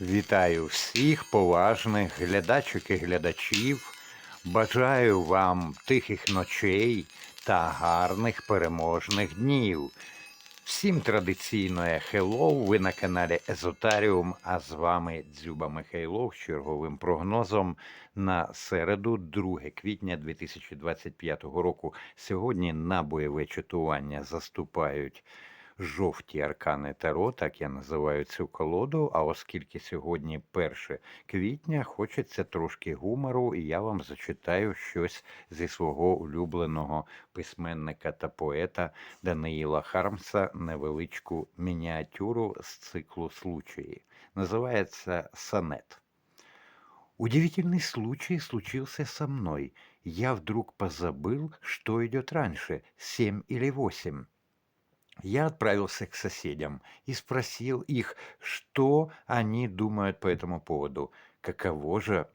Вітаю всіх поважних глядачок і глядачів. Бажаю вам тихих ночей та гарних переможних днів. Всім традиційне хеллоу, ви на каналі Езотаріум, а з вами Дзюба Михайлов з черговим прогнозом на середу, 2 квітня 2025 року. Сьогодні на бойове читування заступають жовті аркани Таро, так я називаю цю колоду. А оскільки сьогодні 1 квітня, хочеться трошки гумору, і я вам зачитаю щось зі свого улюбленого письменника та поета Даниїла Хармса, невеличку мініатюру з циклу случаї. Називається Сонет. Удивительный случай случился со мной. Я вдруг позабыл, что идет раньше, семь или восемь. Я отправился к соседям и спросил их, что они думают по этому поводу. Каково же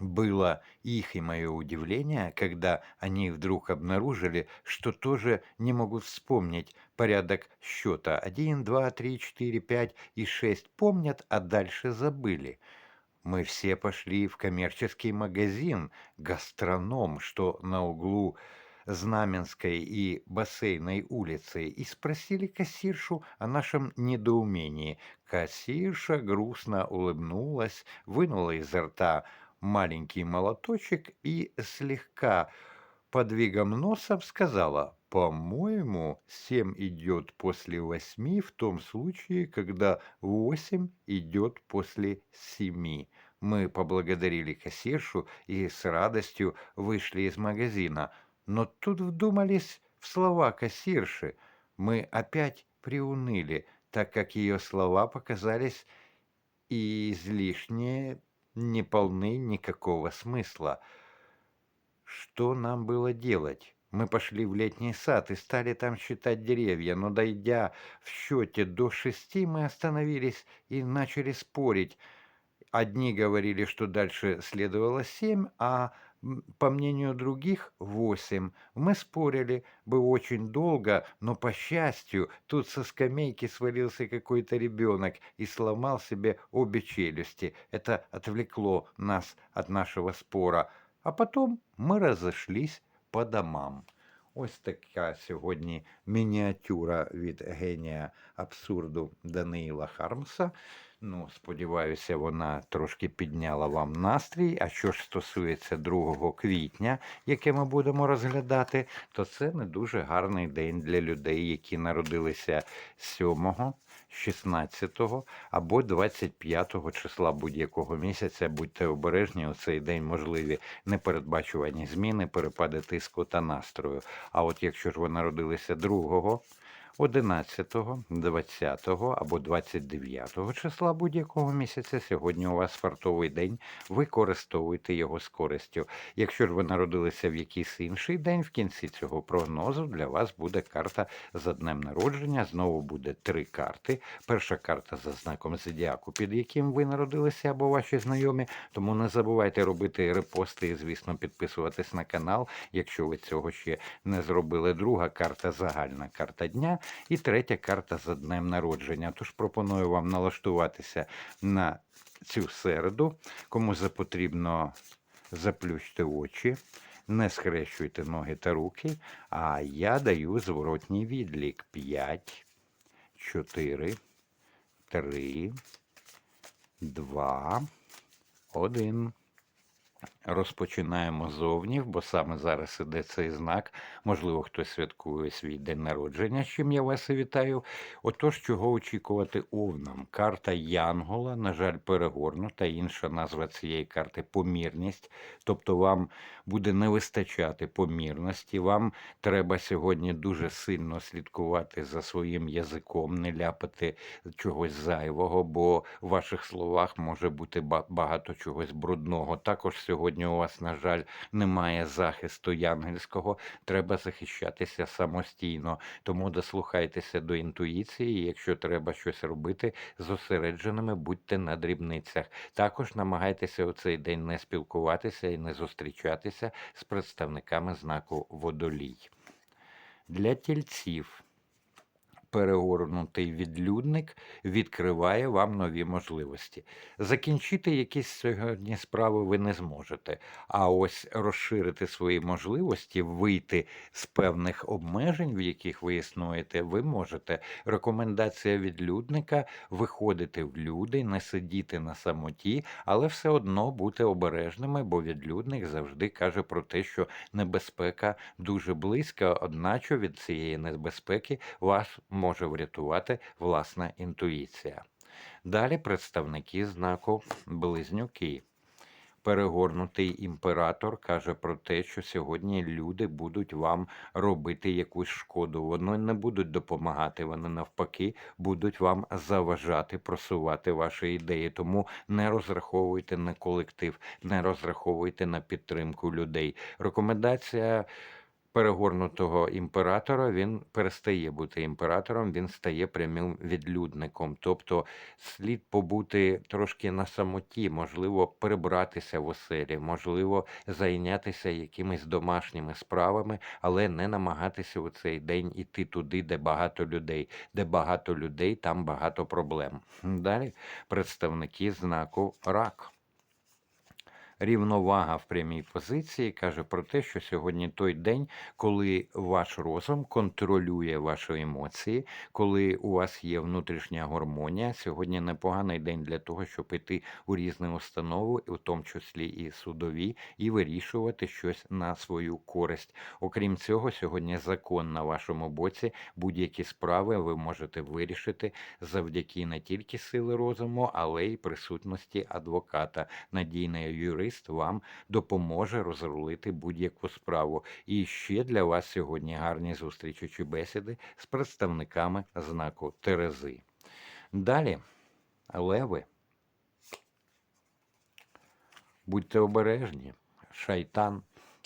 было их и мое удивление, когда они вдруг обнаружили, что тоже не могут вспомнить порядок счета. Один, два, три, четыре, пять и шесть помнят, а дальше забыли. Мы все пошли в коммерческий магазин «Гастроном», что на углу Знаменской и Бассейной улицы и спросили кассиршу о нашем недоумении. Кассирша грустно улыбнулась, вынула изо рта маленький молоточек и слегка подвигом носа сказала «По-моему, семь идет после восьми в том случае, когда восемь идет после семи». Мы поблагодарили кассиршу и с радостью вышли из магазина – но тут вдумались в слова кассирши. Мы опять приуныли, так как ее слова показались и излишне не полны никакого смысла. Что нам было делать? Мы пошли в летний сад и стали там считать деревья, но дойдя в счете до шести, мы остановились и начали спорить. Одни говорили, что дальше следовало семь, а по мнению других, восемь. Мы спорили бы очень долго, но, по счастью, тут со скамейки свалился какой-то ребенок и сломал себе обе челюсти. Это отвлекло нас от нашего спора. А потом мы разошлись по домам. Ось така сьогодні мініатюра від генія абсурду Даниїла Хармса. Ну, сподіваюся, вона трошки підняла вам настрій. А що ж стосується 2 квітня, яке ми будемо розглядати, то це не дуже гарний день для людей, які народилися 7, 16 або 25 числа будь-якого місяця. Будьте обережні, у цей день можливі непередбачувані зміни, перепади тиску та настрою. А от якщо ж ви народилися 2 11, 20 або 29 числа будь-якого місяця сьогодні у вас фартовий день, використовуйте його з користю. Якщо ж ви народилися в якийсь інший день, в кінці цього прогнозу для вас буде карта за днем народження. Знову буде три карти. Перша карта за знаком зодіаку, під яким ви народилися або ваші знайомі. Тому не забувайте робити репости і, звісно, підписуватись на канал, якщо ви цього ще не зробили. Друга карта загальна карта дня. І третя карта за днем народження. Тож пропоную вам налаштуватися на цю середу. Кому запотрібно заплющте очі, не схрещуйте ноги та руки. А я даю зворотній відлік. 5, 4, 3, 2, 1. Розпочинаємо зовні, бо саме зараз іде цей знак. Можливо, хтось святкує свій день народження, з чим я вас і вітаю. Отож, чого очікувати овнам? Карта Янгола, на жаль, перегорнута. Інша назва цієї карти помірність. Тобто вам буде не вистачати помірності. Вам треба сьогодні дуже сильно слідкувати за своїм язиком, не ляпати чогось зайвого, бо в ваших словах може бути багато чогось брудного. Також сьогодні у вас, на жаль, немає захисту янгельського, треба захищатися самостійно. Тому дослухайтеся до інтуїції. Якщо треба щось робити, зосередженими будьте на дрібницях. Також намагайтеся у цей день не спілкуватися і не зустрічатися з представниками знаку водолій. Для тільців. Перегорнутий відлюдник відкриває вам нові можливості. Закінчити якісь сьогодні справи ви не зможете, а ось розширити свої можливості, вийти з певних обмежень, в яких ви існуєте, ви можете. Рекомендація відлюдника виходити в люди, не сидіти на самоті, але все одно бути обережними, бо відлюдник завжди каже про те, що небезпека дуже близька, одначе від цієї небезпеки вас може врятувати власна інтуїція. Далі представники знаку Близнюки. Перегорнутий імператор каже про те, що сьогодні люди будуть вам робити якусь шкоду. Вони не будуть допомагати, вони навпаки будуть вам заважати просувати ваші ідеї. Тому не розраховуйте на колектив, не розраховуйте на підтримку людей. Рекомендація перегорнутого імператора він перестає бути імператором, він стає прямим відлюдником. Тобто слід побути трошки на самоті, можливо, прибратися в оселі, можливо, зайнятися якимись домашніми справами, але не намагатися у цей день іти туди, де багато людей. Де багато людей, там багато проблем. Далі представники знаку рак. Рівновага в прямій позиції каже про те, що сьогодні той день, коли ваш розум контролює ваші емоції, коли у вас є внутрішня гармонія. Сьогодні непоганий день для того, щоб іти у різні установи, у тому числі і судові, і вирішувати щось на свою користь. Окрім цього, сьогодні закон на вашому боці. Будь-які справи ви можете вирішити завдяки не тільки сили розуму, але й присутності адвоката, надійний юрист вам допоможе розрулити будь-яку справу. І ще для вас сьогодні гарні зустрічі чи бесіди з представниками знаку Терези. Далі, леви. Будьте обережні, шайтан.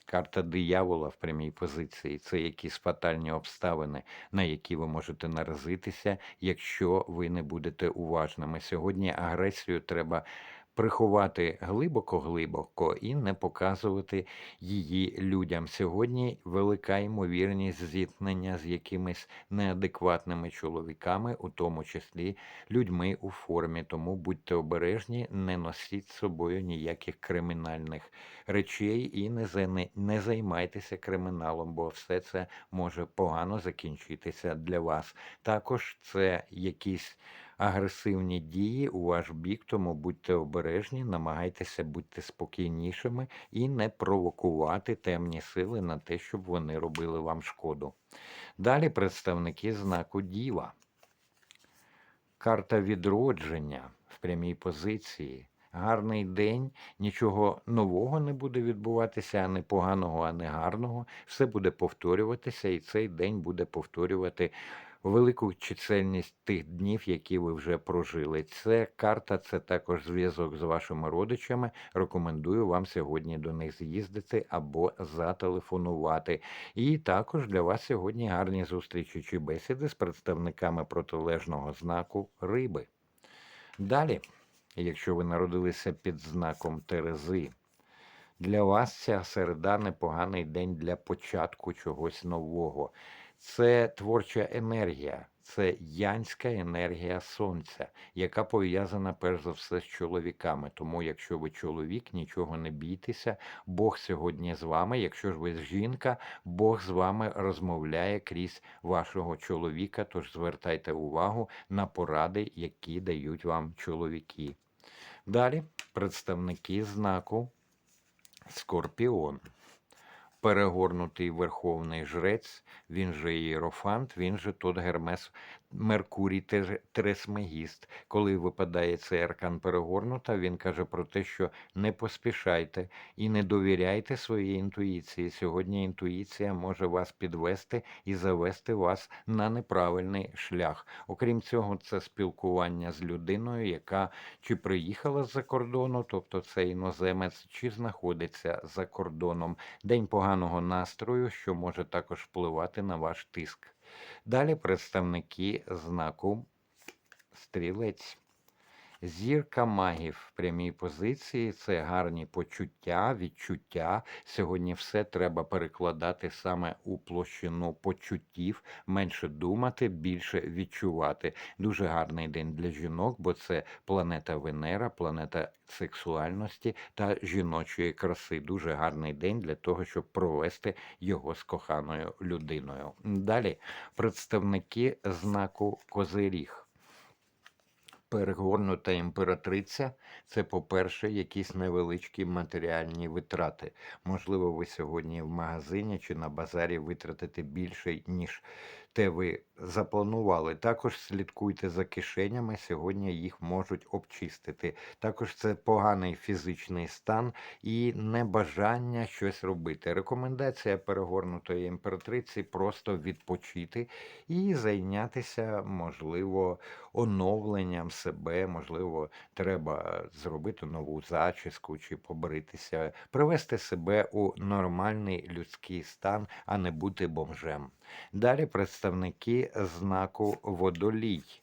Карта диявола в прямій позиції це якісь фатальні обставини, на які ви можете наразитися, якщо ви не будете уважними. Сьогодні агресію треба приховати глибоко-глибоко і не показувати її людям. Сьогодні велика ймовірність зіткнення з якимись неадекватними чоловіками, у тому числі людьми у формі. Тому будьте обережні, не носіть з собою ніяких кримінальних речей і не зай- не займайтеся криміналом, бо все це може погано закінчитися для вас. Також це якісь агресивні дії у ваш бік, тому будьте обережні, намагайтеся бути спокійнішими і не провокувати темні сили на те, щоб вони робили вам шкоду. Далі представники знаку Діва. Карта відродження в прямій позиції. Гарний день, нічого нового не буде відбуватися, а не поганого, а не гарного. Все буде повторюватися, і цей день буде повторювати велику чисельність тих днів, які ви вже прожили. Це карта, це також зв'язок з вашими родичами. Рекомендую вам сьогодні до них з'їздити або зателефонувати. І також для вас сьогодні гарні зустрічі чи бесіди з представниками протилежного знаку риби. Далі, якщо ви народилися під знаком Терези, для вас ця середа непоганий день для початку чогось нового. Це творча енергія, це янська енергія сонця, яка пов'язана перш за все з чоловіками. Тому, якщо ви чоловік, нічого не бійтеся, Бог сьогодні з вами. Якщо ж ви жінка, Бог з вами розмовляє крізь вашого чоловіка. Тож звертайте увагу на поради, які дають вам чоловіки. Далі представники знаку Скорпіон. Перегорнутий верховний жрець, він же Єрофант, він же тот Гермес Меркурій Тресмегіст. Коли випадає цей аркан перегорнута, він каже про те, що не поспішайте і не довіряйте своїй інтуїції. Сьогодні інтуїція може вас підвести і завести вас на неправильний шлях. Окрім цього, це спілкування з людиною, яка чи приїхала з-за кордону, тобто це іноземець, чи знаходиться за кордоном. День поганого настрою, що може також впливати на ваш тиск. Далі представники знаку стрілець. Зірка магів в прямій позиції це гарні почуття, відчуття. Сьогодні все треба перекладати саме у площину почуттів, менше думати, більше відчувати. Дуже гарний день для жінок, бо це планета Венера, планета сексуальності та жіночої краси. Дуже гарний день для того, щоб провести його з коханою людиною. Далі представники знаку Козиріг. Перегорнута імператриця це, по-перше, якісь невеличкі матеріальні витрати. Можливо, ви сьогодні в магазині чи на базарі витратите більше, ніж те ви запланували. Також слідкуйте за кишенями, сьогодні їх можуть обчистити. Також це поганий фізичний стан і небажання щось робити. Рекомендація перегорнутої імператриці просто відпочити і зайнятися, можливо, оновленням себе, можливо, треба зробити нову зачіску чи побритися, привести себе у нормальний людський стан, а не бути бомжем. Далі представники знаку водолій.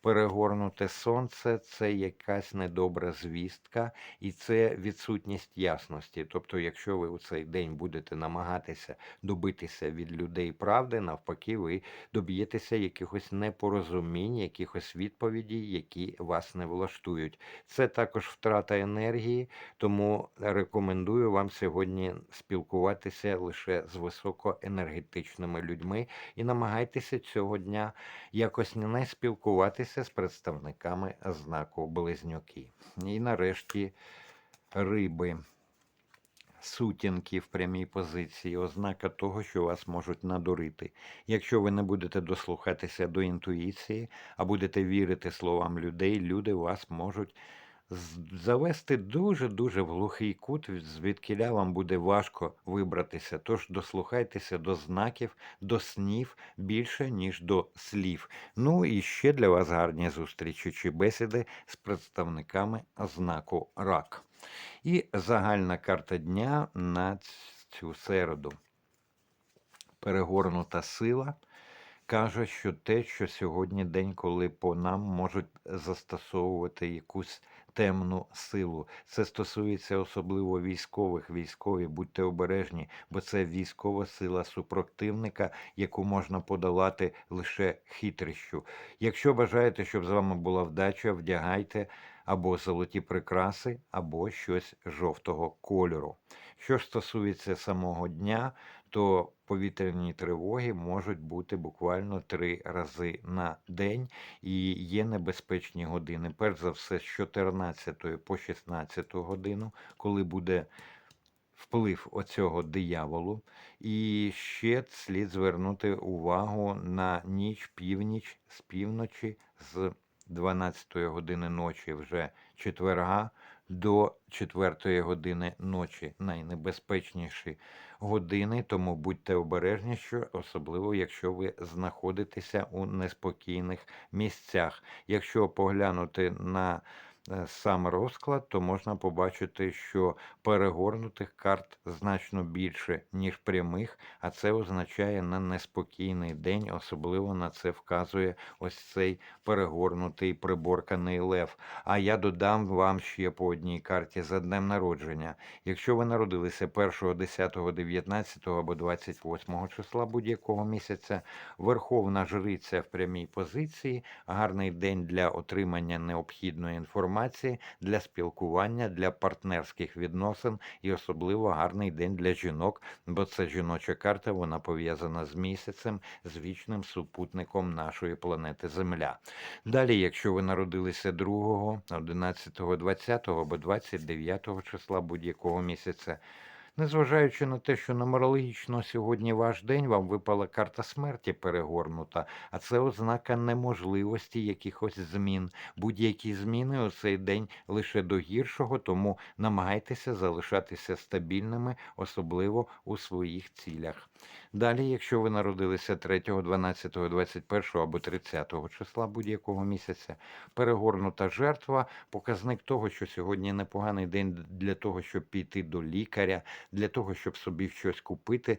Перегорнуте сонце це якась недобра звістка, і це відсутність ясності. Тобто, якщо ви у цей день будете намагатися добитися від людей правди, навпаки, ви доб'єтеся якихось непорозумінь, якихось відповідей, які вас не влаштують. Це також втрата енергії, тому рекомендую вам сьогодні спілкуватися лише з високоенергетичними людьми і намагайтеся цього дня якось не спілкуватися з представниками знаку Близнюки. І нарешті риби. Сутінки в прямій позиції, ознака того, що вас можуть надурити. Якщо ви не будете дослухатися до інтуїції, а будете вірити словам людей, люди вас можуть завести дуже-дуже в глухий кут, звідкиля вам буде важко вибратися. Тож дослухайтеся до знаків, до снів більше, ніж до слів. Ну і ще для вас гарні зустрічі чи бесіди з представниками знаку рак. І загальна карта дня на цю середу. Перегорнута сила каже, що те, що сьогодні день, коли по нам можуть застосовувати якусь темну силу. Це стосується особливо військових. Військові, будьте обережні, бо це військова сила супротивника, яку можна подолати лише хитрощу. Якщо бажаєте, щоб з вами була вдача, вдягайте або золоті прикраси, або щось жовтого кольору. Що ж стосується самого дня, то повітряні тривоги можуть бути буквально три рази на день і є небезпечні години. Перш за все, з 14 по 16 годину, коли буде вплив оцього дияволу. І ще слід звернути увагу на ніч, північ з півночі з 12 години ночі вже четверга до 4 години ночі найнебезпечніші години, тому будьте обережні, що особливо якщо ви знаходитеся у неспокійних місцях. Якщо поглянути на сам розклад, то можна побачити, що перегорнутих карт значно більше, ніж прямих, а це означає на неспокійний день, особливо на це вказує ось цей перегорнутий приборканий лев. А я додам вам ще по одній карті за днем народження. Якщо ви народилися 1, 10, 19 або 28 числа будь-якого місяця, Верховна Жриця в прямій позиції, гарний день для отримання необхідної інформації, для спілкування, для партнерських відносин і особливо гарний день для жінок, бо це жіноча карта, вона пов'язана з місяцем, з вічним супутником нашої планети Земля. Далі, якщо ви народилися 2, 11, 20 або 29 числа будь-якого місяця, незважаючи на те, що нумерологічно сьогодні ваш день, вам випала карта смерті перегорнута, а це ознака неможливості якихось змін. Будь-які зміни у цей день лише до гіршого, тому намагайтеся залишатися стабільними, особливо у своїх цілях. Далі, якщо ви народилися 3, 12, 21 або 30 числа будь-якого місяця, перегорнута жертва показник того, що сьогодні непоганий день для того, щоб піти до лікаря, для того, щоб собі щось купити.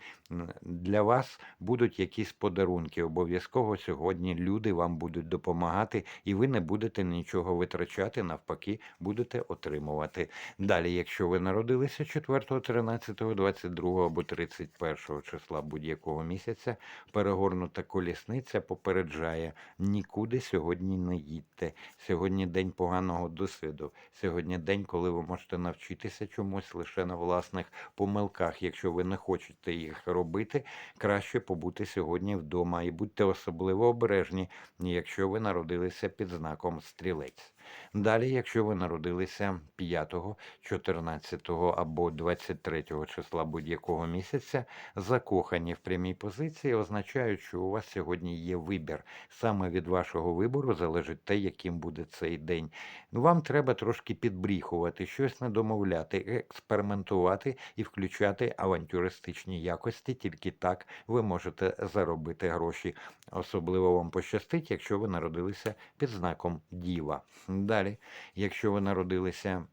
Для вас будуть якісь подарунки. Обов'язково сьогодні люди вам будуть допомагати, і ви не будете нічого витрачати, навпаки, будете отримувати. Далі, якщо ви народилися 4, 13, 22 або 31 числа будь-якого місяця, перегорнута колісниця попереджає нікуди сьогодні не їдьте. Сьогодні день поганого досвіду. Сьогодні день, коли ви можете навчитися чомусь лише на власних помилках. Якщо ви не хочете їх робити, краще побути сьогодні вдома і будьте особливо обережні, якщо ви народилися під знаком стрілець. Далі, якщо ви народилися 5, 14 або 23 числа будь-якого місяця, закохані в прямій позиції означають, що у вас сьогодні є вибір. Саме від вашого вибору залежить те, яким буде цей день. Ну, Вам треба трошки підбріхувати, щось не домовляти, експериментувати і включати авантюристичні якості. Тільки так ви можете заробити гроші. Особливо вам пощастить, якщо ви народилися під знаком Діва. Далі, якщо ви народилися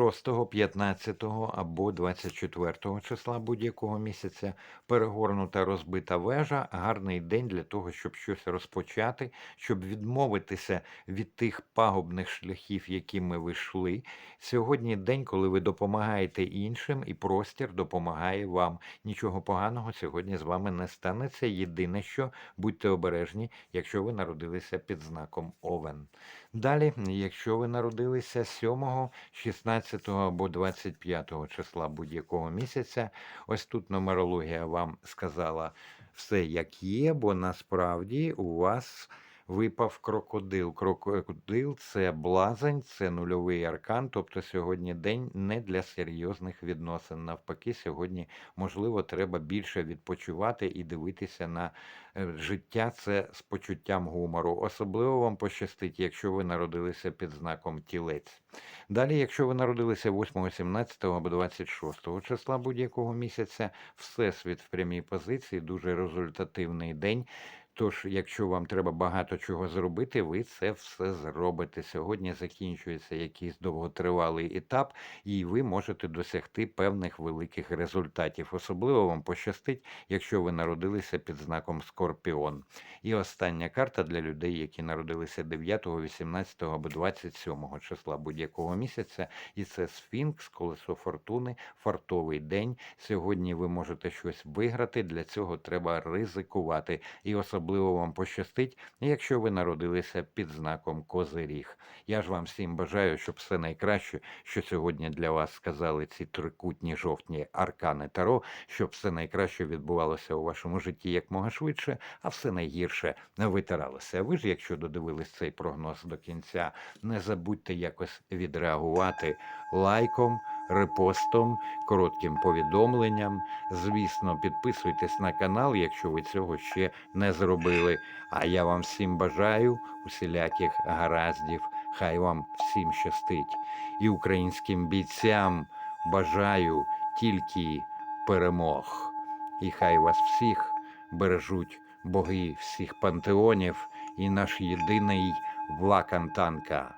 6, 15 або 24 числа будь-якого місяця перегорнута розбита вежа, гарний день для того, щоб щось розпочати, щоб відмовитися від тих пагубних шляхів, якими ви йшли. Сьогодні день, коли ви допомагаєте іншим, і простір допомагає вам. Нічого поганого сьогодні з вами не станеться. Єдине, що будьте обережні, якщо ви народилися під знаком Овен. Далі, якщо ви народилися 7, 16 або 25 числа будь-якого місяця, ось тут нумерологія вам сказала все як є, бо насправді у вас випав крокодил. Крокодил це блазень, це нульовий аркан. Тобто сьогодні день не для серйозних відносин. Навпаки, сьогодні, можливо, треба більше відпочивати і дивитися на е, життя це з почуттям гумору. Особливо вам пощастить, якщо ви народилися під знаком тілець. Далі, якщо ви народилися 8, 17 або 26 числа будь-якого місяця, всесвіт в прямій позиції, дуже результативний день. Тож, якщо вам треба багато чого зробити, ви це все зробите. Сьогодні закінчується якийсь довготривалий етап, і ви можете досягти певних великих результатів. Особливо вам пощастить, якщо ви народилися під знаком Скорпіон. І остання карта для людей, які народилися 9, 18 або 27 числа будь-якого місяця, і це Сфінкс, колесо фортуни, фартовий день. Сьогодні ви можете щось виграти. Для цього треба ризикувати. І особливо вам пощастить, якщо ви народилися під знаком Козиріг. Я ж вам всім бажаю, щоб все найкраще, що сьогодні для вас сказали ці трикутні жовтні аркани Таро, щоб все найкраще відбувалося у вашому житті якмога швидше, а все найгірше не витиралося. Ви ж, якщо додивились цей прогноз до кінця, не забудьте якось відреагувати лайком, репостом, коротким повідомленням. Звісно, підписуйтесь на канал, якщо ви цього ще не зробили. А я вам всім бажаю усіляких гараздів. Хай вам всім щастить. І українським бійцям бажаю тільки перемог. І хай вас всіх бережуть боги всіх пантеонів і наш єдиний влакантанка,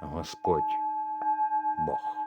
Господь Бог.